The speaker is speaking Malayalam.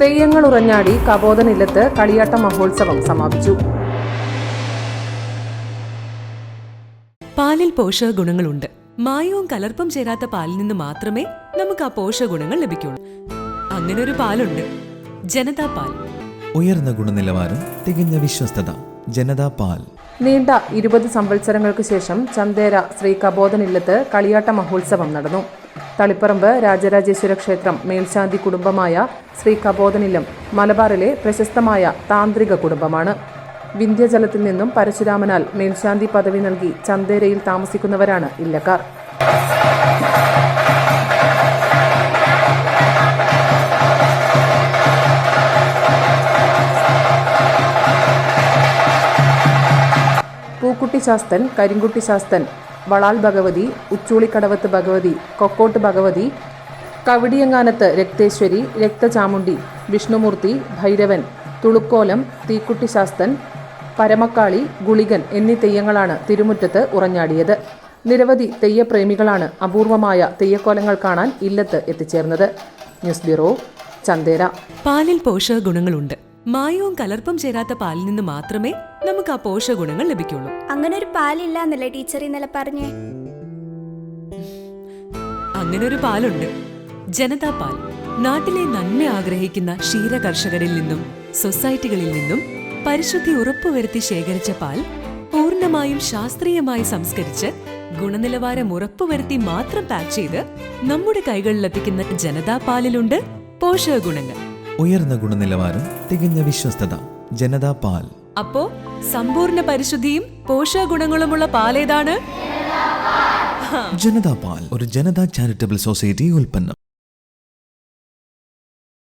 തെയ്യങ്ങൾ ഉറഞ്ഞാടി കബോധനില്ലത്ത് കളിയാട്ട മഹോത്സവം സമാപിച്ചു. പാലിൽ പോഷക ഗുണങ്ങളുണ്ട്. മായവും കലർപ്പും ചേരാത്ത പാലിൽ നിന്ന് മാത്രമേ നമുക്ക് ആ പോഷക ഗുണങ്ങൾ ലഭിക്കുള്ളൂ. അങ്ങനെ ഒരു പാലുണ്ട്. ജനതാ പാൽ. ഉയർന്ന ഗുണനിലവാരം തികഞ്ഞ വിശ്വസ്തത. ജനതാ പാൽ. നീണ്ട ഇരുപത് സംവത്സരങ്ങൾക്ക് ശേഷം ചന്തേര ശ്രീ കബോധനില്ലത്ത് കളിയാട്ട മഹോത്സവം നടന്നു. തളിപ്പറമ്പ് രാജരാജേശ്വര ക്ഷേത്രം മേൽശാന്തി കുടുംബമായ ശ്രീ കബോധനിലും മലബാറിലെ പ്രശസ്തമായ താന്ത്രിക കുടുംബമാണ്. വിന്ധ്യജലത്തിൽ നിന്നും പരശുരാമനാൽ മേൽശാന്തി പദവി നൽകി ചന്തേരയിൽ താമസിക്കുന്നവരാണ് ഇല്ലക്കാർ. പൂക്കുട്ടി ശാസ്തൻ കരിങ്കുട്ടി ശാസ്തൻ വളാൽ ഭഗവതി ഉച്ചൂളിക്കടവത്ത് ഭഗവതി കൊക്കോട്ട് ഭഗവതി കവടിയങ്ങാനത്ത് രക്തേശ്വരി രക്തചാമുണ്ടി വിഷ്ണുമൂർത്തി ഭൈരവൻ തുളുക്കോലം തീക്കുട്ടി ശാസ്തൻ പരമക്കാളി ഗുളികൻ എന്നീ തെയ്യങ്ങളാണ് തിരുമുറ്റത്ത് ഉറഞ്ഞാടിയത്. നിരവധി തെയ്യപ്രേമികളാണ് അപൂർവമായ തെയ്യക്കോലങ്ങൾ കാണാൻ ഇല്ലത്ത് എത്തിച്ചേർന്നത്. ന്യൂസ് ബ്യൂറോ ചന്തേര പാലിൽ പോഷക ഗുണങ്ങളുണ്ട് മായവും കലർപ്പം ചേരാത്ത പാലിൽ നിന്ന് മാത്രമേ നമുക്ക് ആ പോഷകഗുണങ്ങൾ ലഭിക്കുള്ളൂ. അങ്ങനെ ഒരു പാലില്ല എന്നല്ലേ ടീച്ചർ ഇന്നലെ പറഞ്ഞേ? അങ്ങനെ ഒരു പാലുണ്ട്. ജനതാ പാൽ. നാട്ടിലെ നന്മ ആഗ്രഹിക്കുന്ന ക്ഷീര കർഷകരിൽ നിന്നും സൊസൈറ്റികളിൽ നിന്നും പരിശുദ്ധി ഉറപ്പുവരുത്തി ശേഖരിച്ച പാൽ പൂർണമായും ശാസ്ത്രീയമായി സംസ്കരിച്ച് ഗുണനിലവാരം ഉറപ്പുവരുത്തി മാത്രം പാക്ക് ചെയ്ത് നമ്മുടെ കൈകളിലെത്തിക്കുന്ന ജനതാ പാലിലുണ്ട് പോഷക ഗുണങ്ങൾ ഉയർന്ന ഗുണനിലവാരം തികഞ്ഞ വിശ്വസ്തത ജനതാ പാൽ. അപ്പോ സമ്പൂർണ പരിശുദ്ധിയും പോഷക ഗുണങ്ങളുമുള്ള പാലേതാണ്? ജനതാ പാൽ. ഒരു ജനതാ ചാരിറ്റബിൾ സൊസൈറ്റി ഉൽപ്പന്നം.